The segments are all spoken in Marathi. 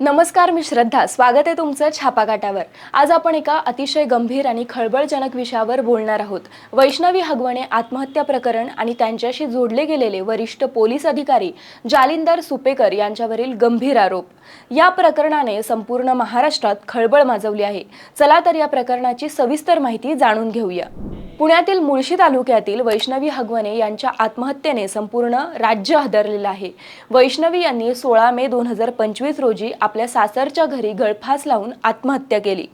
नमस्कार मी श्रद्धा. स्वागत आहे तुमचं छापाकाटावर आज आपण एका अतिशय गंभीर आणि खळबळजनक विषयावर बोलणार आहोत. वैष्णवी हगवणे आत्महत्या प्रकरण आणि त्यांच्याशी जोडले गेलेले वरिष्ठ पोलीस अधिकारी जालिंदर सुपेकर यांच्यावरील गंभीर आरोप. या प्रकरणाने संपूर्ण महाराष्ट्रात खळबळ माजवली आहे. चला तर या प्रकरणाची सविस्तर माहिती जाणून घेऊया. पुण्यातील मुळशी तालुक्यातील वैष्णवी हगवणे यांच्या आत्महत्येने संपूर्ण राज्य हादरलेलं आहे. वैष्णवी यांनी सोळा मे दोन हजार पंचवीस रोजी आपल्या सासरच्या घरी गळफास लावून आत्महत्या केली.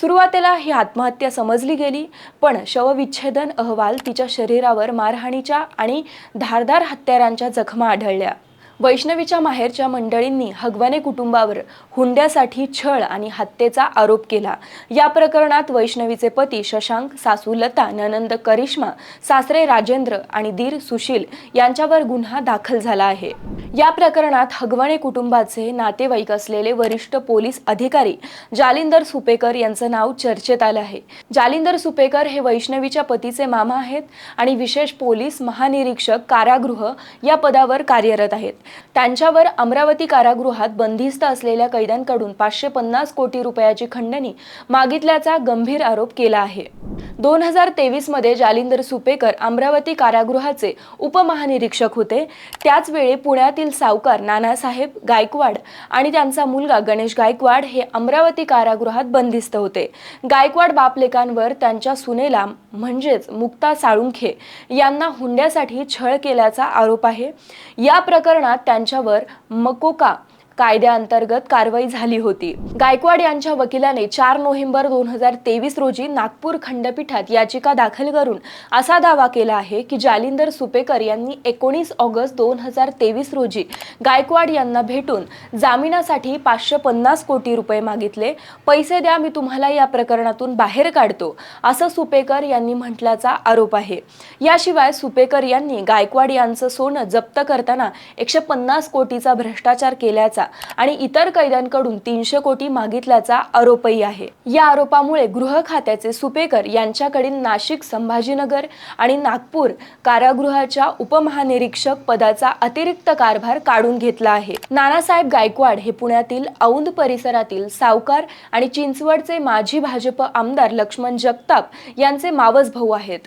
सुरुवातीला ही आत्महत्या समजली गेली पण शवविच्छेदन अहवाल तिच्या शरीरावर मारहाणीच्या आणि धारदार हत्यारांच्या जखमा आढळल्या. वैष्णवीच्या माहेरच्या मंडळींनी हगवाने कुटुंबावर हुंड्यासाठी छळ आणि हत्येचा आरोप केला. या प्रकरणात वैष्णवीचे पती शशांक सासू लता ननंद करिश्मा सासरे राजेंद्र आणि दीर सुशील यांच्यावर गुन्हा दाखल झाला आहे. या प्रकरणात हगवाणे कुटुंबाचे नातेवाईक असलेले वरिष्ठ पोलीस अधिकारी जालिंदर सुपेकर यांचं नाव चर्चेत आलं आहे. जालिंदर सुपेकर हे वैष्णवीच्या पतीचे मामा आहेत आणि विशेष पोलीस महानिरीक्षक कारागृह या पदावर कार्यरत आहेत. त्यांच्यावर अमरावती कारागृहात बंदिस्त असलेल्या कैद्यांकडून पाचशे पन्नास कोटी रुपयाची खंडणी मागितल्याचा गंभीर आरोप केला आहे. दोन हजार तेवीसमध्ये जालिंदर सुपेकर अमरावती कारागृहाचे उपमहानिरीक्षक होते. त्याचवेळी पुण्यातील सावकार नानासाहेब गायकवाड आणि त्यांचा मुलगा गणेश गायकवाड हे अमरावती कारागृहात बंदिस्त होते. गायकवाड बापलेकांवर त्यांच्या सुनेला म्हणजेच मुक्ता साळुंखे यांना हुंड्यासाठी छळ केल्याचा आरोप आहे. या प्रकरणात त्यांच्यावर मकोका कायद्याअंतर्गत कारवाई झाली होती. गायकवाड यांच्या वकिलाने चार नोव्हेंबर दोन हजार तेवीस रोजी नागपूर खंडपीठात याचिका दाखल करून असा दावा केला आहे की जालिंदर सुपेकर यांनी एकोणीस ऑगस्ट दोन हजार तेवीस रोजी गायकवाड यांना भेटून जामिनासाठी पाचशे पन्नास कोटी रुपये मागितले. पैसे द्या मी तुम्हाला या प्रकरणातून बाहेर काढतो असं सुपेकर यांनी म्हटल्याचा आरोप आहे. याशिवाय सुपेकर यांनी गायकवाड यांचं सोनं जप्त करताना एकशे पन्नास कोटीचा भ्रष्टाचार केल्याचा आणि इतर कैद्यांकडून तीनशे कोटी मागितल्याचा आरोपही आहे. या आरोपामुळे गृह खात्याचे सुपेकर यांच्याकडील नाशिक संभाजीनगर आणि नागपूर कारागृहाच्या उपमहानिरीक्षक पदाचा अतिरिक्त कारभार काढून घेतला आहे. नानासाहेब गायकवाड हे पुण्यातील औंध परिसरातील सावकार आणि चिंचवडचे माजी भाजप आमदार लक्ष्मण जगताप यांचे मावस भाऊ आहेत.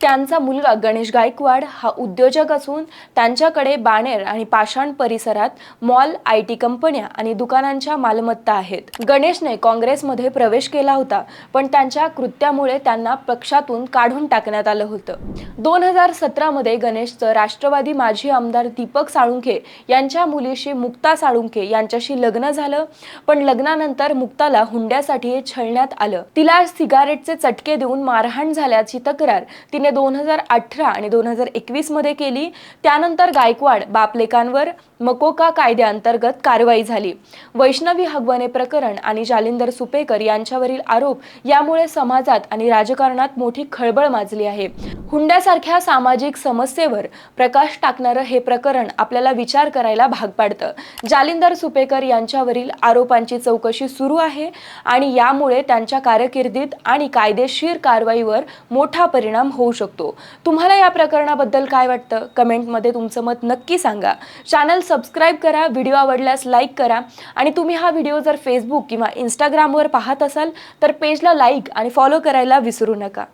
त्यांचा मुलगा गणेश गायकवाड हा उद्योजक असून त्यांच्याकडे बाणेर आणि पाषाण परिसरात मॉल आय टी कंपन्या आणि दुकानांच्या मालमत्ता आहेत. गणेशने काँग्रेसमध्ये प्रवेश केला होता पण त्यांच्या कृत्यामुळे त्यांना पक्षातून काढून टाकण्यात आलं होतं. दोन हजार सतरामध्ये गणेशचं राष्ट्रवादी माजी आमदार दीपक साळुंखे यांच्या मुलीशी मुक्ता साळुंखे यांच्याशी लग्न झालं पण लग्नानंतर मुक्ताला हुंड्यासाठी छळण्यात आलं. तिला सिगारेटचे चटके देऊन मारहाण झाल्याची तक्रार तिने म्हणजे दोन हजार अठरा आणि दोन हजार एकवीसमध्ये केली. त्यानंतर गायकवाड बापलेकांवर मकोका कायद्याअंतर्गत कारवाई झाली. वैष्णवी हगवणे प्रकरण आणि जालिंदर सुपेकर यांच्यावरील आरोप यामुळे समाजात आणि राजकारणात मोठी खळबळ माजली आहे. हुंड्यासारख्या सामाजिक समस्येवर प्रकाश टाकणारं हे प्रकरण आपल्याला विचार करायला भाग पाडतं. जालिंदर सुपेकर यांच्यावरील आरोपांची चौकशी सुरू आहे आणि यामुळे त्यांच्या कारकिर्दीत आणि कायदेशीर कारवाईवर मोठा परिणाम होऊ शकतो. तुम्हाला या प्रकरणाबद्दल काय वाटतं? कमेंटमध्ये तुमचं मत नक्की सांगा. चॅनल सबस्क्राईब करा व्हिडिओ आवडल्यास लाईक करा. आणि तुम्ही हा व्हिडिओ जर फेसबुक किंवा इंस्टाग्रामवर पाहत असाल तर पेजला लाईक आणि फॉलो करायला विसरू नका.